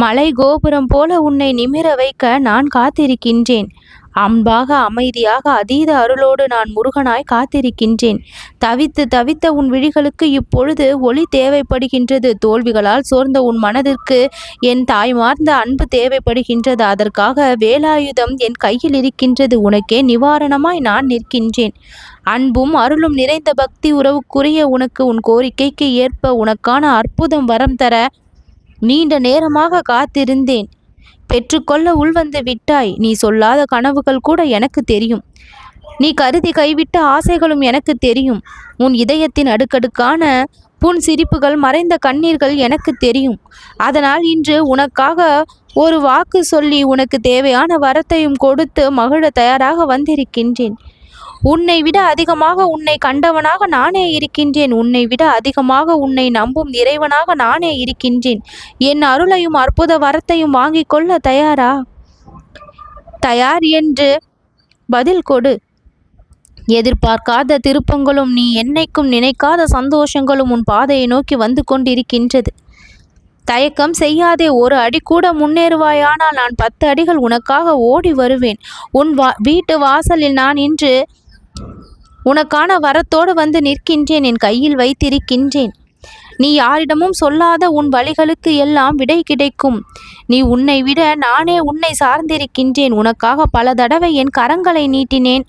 மலை கோபுரம் போல உன்னை நிமிர வைக்க நான் காத்திருக்கின்றேன். அன்பாக அமைதியாக அதீத அருளோடு நான் முருகனாய் காத்திருக்கின்றேன். தவித்து தவித்த உன் விழிகளுக்கு இப்பொழுது ஒளி தேவைப்படுகின்றது. தோல்விகளால் சோர்ந்த உன் மனதிற்கு என் தாய்மார்ந்த அன்பு தேவைப்படுகின்றது. அதற்காக வேலாயுதம் என் கையில் இருக்கின்றது. உனக்கே நிவாரணமாய் நான் நிற்கின்றேன். அன்பும் அருளும் நிறைந்த பக்தி உறவுக்குரிய உனக்கு உன் கோரிக்கைக்கு ஏற்ப உனக்கான அற்புதம் வரம் தர நீண்ட நேரமாக காத்திருந்தேன். பெற்றுக்கொள்ள உள்வந்து விட்டாய். நீ சொல்லாத கனவுகள் கூட எனக்கு தெரியும். நீ கருதி கைவிட்ட ஆசைகளும் எனக்கு தெரியும். உன் இதயத்தின் அடுக்கடுக்கான புன் சிரிப்புகள் மறைந்த கண்ணீர்கள் எனக்கு தெரியும். அதனால் இன்று உனக்காக ஒரு வாக்கு சொல்லி உனக்கு தேவையான வரத்தையும் கொடுத்து மகிழ தயாராக வந்திருக்கின்றேன். உன்னை விட அதிகமாக உன்னை கண்டவனாக நானே இருக்கின்றேன். உன்னை விட அதிகமாக உன்னை நம்பும் இறைவனாக நானே இருக்கின்றேன். என் அருளையும் அற்புத வரத்தையும் வாங்கிக் கொள்ள தயாரா? தயார் என்று பதில் கொடு. எதிர்பார்க்காத திருப்பங்களும் நீ என்னைக்கும் நினைக்காத சந்தோஷங்களும் உன் பாதையை நோக்கி வந்து கொண்டிருக்கின்றது. தயக்கம் செய்யாதே ஒரு அடி கூட முன்னேறுவாயானால் நான் பத்து அடிகள் உனக்காக ஓடி வருவேன். உன் வா வீட்டு வாசலில் நான் இன்று உனக்கான வரத்தோடு வந்து நிற்கின்றேன் என் கையில் வைத்திருக்கின்றேன். நீ யாரிடமும் சொல்லாத உன் வழிகளுக்கு எல்லாம் விடை கிடைக்கும். நீ உன்னை விட நானே உன்னை சார்ந்திருக்கின்றேன். உனக்காக பல தடவை என் கரங்களை நீட்டினேன்.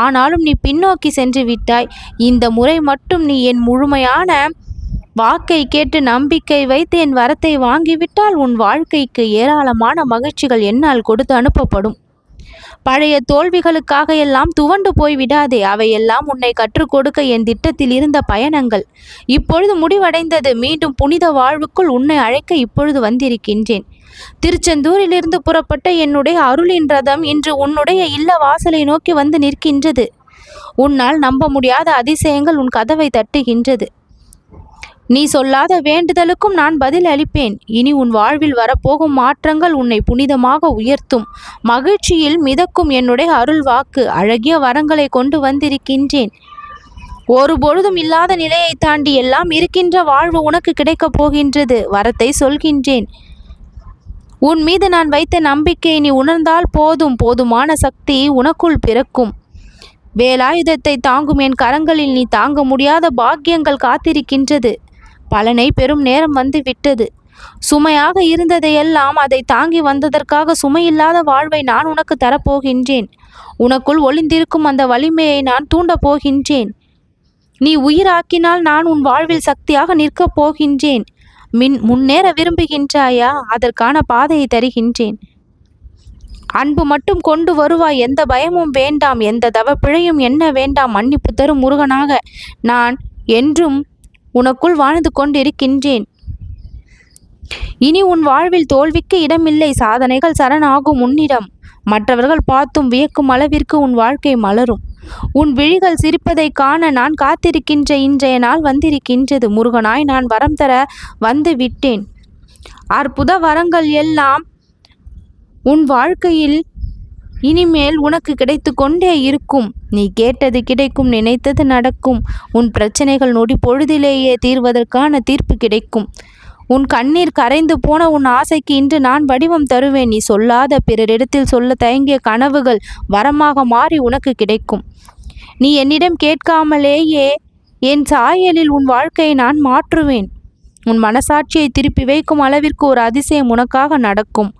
ஆனாலும் நீ பின்னோக்கி சென்று விட்டாய். இந்த முறை மட்டும் நீ என் முழுமையான வாக்கை கேட்டு நம்பிக்கை வைத்து என் வரத்தை வாங்கிவிட்டால் உன் வாழ்க்கைக்கு ஏராளமான மகிழ்ச்சிகள் என்னால் கொடுத்து அனுப்பப்படும். பழைய தோல்விகளுக்காக எல்லாம் துவண்டு போய் விடாதே அவையெல்லாம் உன்னை கற்றுக் கொடுக்க என் திட்டத்தில் இருந்த பயணங்கள். இப்பொழுது முடிவடைந்தது. மீண்டும் புனித வாழ்வுக்குள் உன்னை அழைக்க இப்பொழுது வந்திருக்கின்றேன். திருச்செந்தூரிலிருந்து புறப்பட்ட என்னுடைய அருளின் ரதம் இன்று உன்னுடைய இல்ல வாசலை நோக்கி வந்து நிற்கின்றது. உன்னால் நம்ப முடியாத அதிசயங்கள் உன் கதவை தட்டுகின்றது. நீ சொல்லாத வேண்டுதலுக்கும் நான் பதில் அளிப்பேன். இனி உன் வாழ்வில் வரப்போகும் மாற்றங்கள் உன்னை புனிதமாக உயர்த்தும். மகிழ்ச்சியில் மிதக்கும் என்னுடைய அருள் வாக்கு அழகிய வரங்களை கொண்டு வந்திருக்கின்றேன். ஒரு பொழுதும் இல்லாத நிலையை தாண்டி எல்லாம் இருக்கின்ற வாழ்வு உனக்கு கிடைக்கப் போகின்றது. வரத்தை சொல்கின்றேன். உன் மீது நான் வைத்த நம்பிக்கை நீ உணர்ந்தால் போதும். போதுமான சக்தி உனக்குள் பிறக்கும். வேலாயுதத்தை தாங்கும் என் கரங்களில் நீ தாங்க முடியாத பாக்கியங்கள் காத்திருக்கின்றது. பலனை பெறும் நேரம் வந்து விட்டது. சுமையாக இருந்ததையெல்லாம் அதை தாங்கி வந்ததற்காக சுமையில்லாத வாழ்வை நான் உனக்கு தரப்போகின்றேன். உனக்குள் ஒளிந்திருக்கும் அந்த வலிமையை நான் தூண்டப் போகின்றேன். நீ உயிராக்கினால் நான் உன் வாழ்வில் சக்தியாக நிற்கப் போகின்றேன். மின் முன்னேற விரும்புகின்றாயா? அதற்கான பாதையை தருகின்றேன். அன்பு மட்டும் கொண்டு வருவாய். எந்த பயமும் வேண்டாம். எந்த தவ பிழையும் என்ன வேண்டாம். மன்னிப்பு தரும் முருகனாக நான் என்றும் உனக்குள் வாழ்ந்து கொண்டிருக்கின்றேன். இனி உன் வாழ்வில் தோல்விக்கு இடமில்லை. சாதனைகள் சரணாகும் உன்னிடம். மற்றவர்கள் பார்த்தும் வியக்கும் அளவிற்கு உன் வாழ்க்கை மலரும். உன் விழிகள் சிரிப்பதை காண நான் காத்திருக்கின்ற இன்றைய நாள் வந்திருக்கின்றது. முருகனாய் நான் வரம் தர வந்து விட்டேன். அற்புத வரங்கள் எல்லாம் உன் வாழ்க்கையில் இனிமேல் உனக்கு கிடைத்து கொண்டே இருக்கும். நீ கேட்டது கிடைக்கும் நினைத்தது நடக்கும். உன் பிரச்சனைகள் நொடி பொழுதிலேயே தீர்வதற்கான தீர்ப்பு கிடைக்கும். உன் கண்ணீர் கரைந்து போன உன் ஆசைக்கு இன்று நான் வடிவம் தருவேன். நீ சொல்லாத பிறரிடத்தில் சொல்ல தயங்கிய கனவுகள் வரமாக மாறி உனக்கு கிடைக்கும். நீ என்னிடம் கேட்காமலேயே என் சாயலில் உன் வாழ்க்கையை நான் மாற்றுவேன். உன் மனசாட்சியை திருப்பி வைக்கும் அளவிற்கு ஒரு அதிசயம் உனக்காக நடக்கும்.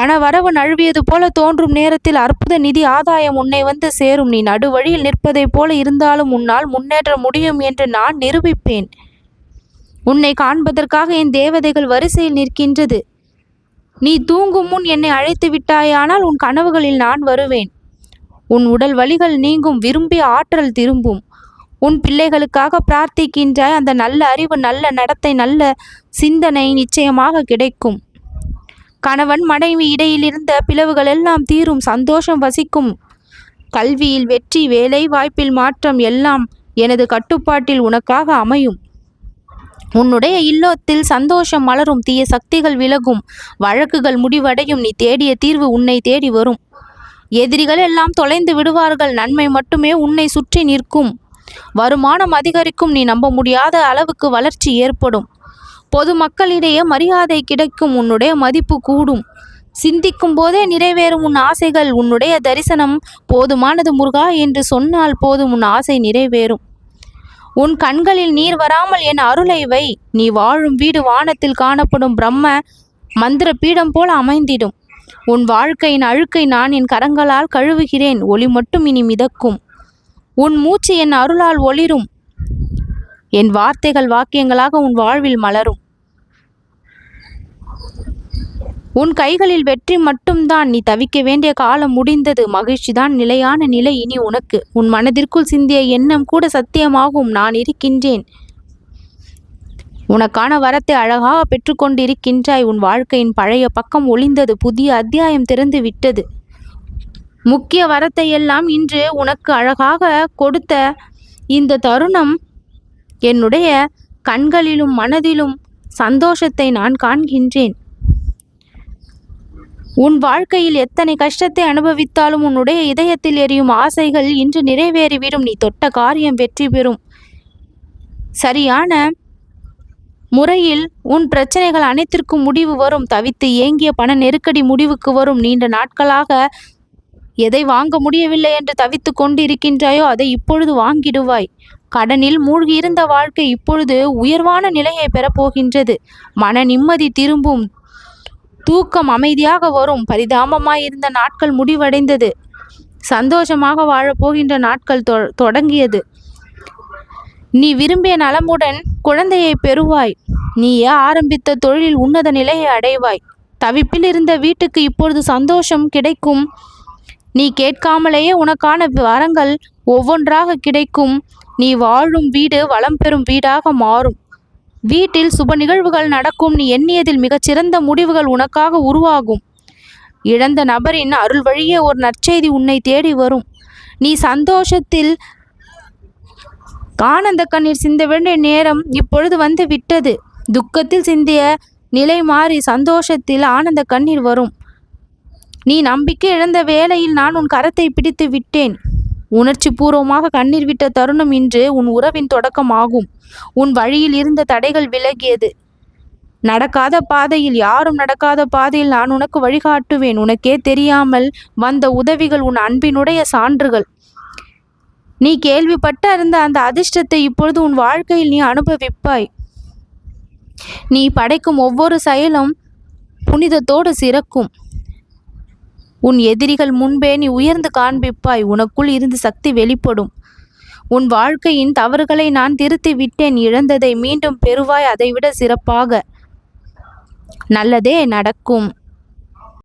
பண வரவு நழுவியது போல தோன்றும் நேரத்தில் அற்புத நிதி ஆதாயம் உன்னை வந்து சேரும். நீ நடுவழியில் நிற்பதைப் போல இருந்தாலும் உன்னால் முன்னேற்ற முடியும் என்று நான் நிரூபிப்பேன். உன்னை காண்பதற்காக என் தேவதைகள் வரிசையில் நிற்கின்றது. நீ தூங்கும் முன் என்னை அழைத்து விட்டாயானால் உன் கனவுகளில் நான் வருவேன். உன் உடல் வலிகள் நீங்கும் விரும்பிய ஆற்றல் திரும்பும். உன் பிள்ளைகளுக்காக பிரார்த்திக்கின்றாய். அந்த நல்ல அறிவு நல்ல நடத்தை நல்ல சிந்தனை நிச்சயமாக கிடைக்கும். கணவன் மனைவி இடையில் இருந்த பிளவுகள் எல்லாம் தீரும் சந்தோஷம் வசிக்கும். கல்வியில் வெற்றி வேலை வாய்ப்பில் மாற்றம் எல்லாம் எனது கட்டுப்பாட்டில் உனக்காக அமையும். உன்னுடைய இல்லத்தில் சந்தோஷம் மலரும் தீய சக்திகள் விலகும் வழக்குகள் முடிவடையும் நீ தேடிய தீர்வு உன்னை தேடி வரும். எதிரிகள் எல்லாம் தொலைந்து விடுவார்கள் நன்மை மட்டுமே உன்னை சுற்றி நிற்கும். வருமானம் அதிகரிக்கும் நீ நம்ப முடியாத அளவுக்கு வளர்ச்சி ஏற்படும். பொதுமக்களிடையே மரியாதை கிடைக்கும் உன்னுடைய மதிப்பு கூடும். சிந்திக்கும் போதே நிறைவேறும் உன் ஆசைகள். உன்னுடைய தரிசனம் போதுமானது முருகா என்று சொன்னால் போதும் உன் ஆசை நிறைவேறும். உன் கண்களில் நீர் வராமல் என் அருளை வை. நீ வாழும் வீடு வானத்தில் காணப்படும் பிரம்ம மந்திர பீடம் போல அமைந்திடும். உன் வாழ்க்கையின் அழுக்கை நான் என் கரங்களால் கழுவுகிறேன். ஒளி மட்டும் இனி மிதக்கும். உன் மூச்சு என் அருளால் ஒளிரும். என் வார்த்தைகள் வாக்கியங்களாக உன் வாழ்வில் மலரும். உன் கைகளில் வெற்றி மட்டும்தான் நீ தவிக்க வேண்டிய காலம் முடிந்தது. மகிழ்ச்சிதான் நிலையான நிலை இனி உனக்கு. உன் மனதிற்குள் சிந்திய எண்ணம் கூட சத்தியமாகும். நான் இருக்கின்றேன். உனக்கான வரத்தை அழகாக பெற்றுக்கொண்டிருக்கின்றாய். உன் வாழ்க்கையின் பழைய பக்கம் ஒளிந்தது. புதிய அத்தியாயம் திறந்து விட்டது முக்கிய வரத்தை எல்லாம் இன்று உனக்கு அழகாக கொடுத்த இந்த தருணம் என்னுடைய கண்களிலும் மனதிலும் சந்தோஷத்தை நான் காண்கின்றேன். உன் வாழ்க்கையில் எத்தனை கஷ்டத்தை அனுபவித்தாலும் உன்னுடைய இதயத்தில் எரியும் ஆசைகள் இன்று நிறைவேறிவிடும். நீ தொட்ட காரியம் வெற்றி பெறும். சரியான முறையில் உன் பிரச்சனைகள் அனைத்திற்கும் முடிவு வரும். தவித்து ஏங்கிய பண நெருக்கடி முடிவுக்கு வரும். நீண்ட நாட்களாக எதை வாங்க முடியவில்லை என்று தவித்து கொண்டு இருக்கின்றாயோ அதை இப்பொழுது வாங்கிடுவாய். கடனில் மூழ்கியிருந்த வாழ்க்கை இப்பொழுது உயர்வான நிலையை பெறப்போகின்றது. மன நிம்மதி திரும்பும். தூக்கம் அமைதியாக வரும். பரிதாபமாயிருந்த நாட்கள் முடிவடைந்தது. சந்தோஷமாக வாழப்போகின்ற நாட்கள் தொ தொடங்கியது. நீ விரும்பிய நலமுடன் குழந்தையை பெறுவாய். நீ ஆரம்பித்த தொழிலில் உன்னத நிலையை அடைவாய். தவிப்பில் இருந்த வீட்டுக்கு இப்பொழுது சந்தோஷம் கிடைக்கும். நீ கேட்காமலேயே உனக்கான வரங்கள் ஒவ்வொன்றாக கிடைக்கும். நீ வாழும் வீடு வளம் பெறும் வீடாக மாறும். வீட்டில் சுப நிகழ்வுகள் நடக்கும். நீ எண்ணியதில் மிகச்சிறந்த முடிவுகள் உனக்காக உருவாகும். இழந்த நபரின் அருள் வழியே ஒரு நற்செய்தி உன்னை தேடி வரும். நீ சந்தோஷத்தில் ஆனந்த கண்ணீர் சிந்த வேண்டிய நேரம் இப்பொழுது வந்து விட்டது. துக்கத்தில் சிந்திய நிலை மாறி சந்தோஷத்தில் ஆனந்த கண்ணீர் வரும். நீ நம்பிக்கை இழந்த வேளையில் நான் உன் கரத்தை பிடித்து விட்டேன். உணர்ச்சி பூர்வமாக கண்ணீர் விட்ட தருணம் இன்று உன் உறவின் தொடக்கமாகும். உன் வழியில் இருந்த தடைகள் விலகியது. நடக்காத பாதையில் யாரும் நடக்காத பாதையில் நான் உனக்கு வழிகாட்டுவேன். உனக்கே தெரியாமல் வந்த உதவிகள் உன் அன்பினுடைய சான்றுகள். நீ கேள்விப்பட்ட இருந்த அந்த அதிர்ஷ்டத்தை இப்பொழுது உன் வாழ்க்கையில் நீ அனுபவிப்பாய். நீ படைக்கும் ஒவ்வொரு செயலும் புனிதத்தோடு சிறக்கும். உன் எதிரிகள் முன்பே நீ உயர்ந்து காண்பிப்பாய். உனக்குள் இருந்து சக்தி வெளிப்படும். உன் வாழ்க்கையின் தவறுகளை நான் திருத்தி விட்டேன் இழந்ததை மீண்டும் பெறுவாய். அதைவிட சிறப்பாக நல்லதே நடக்கும்.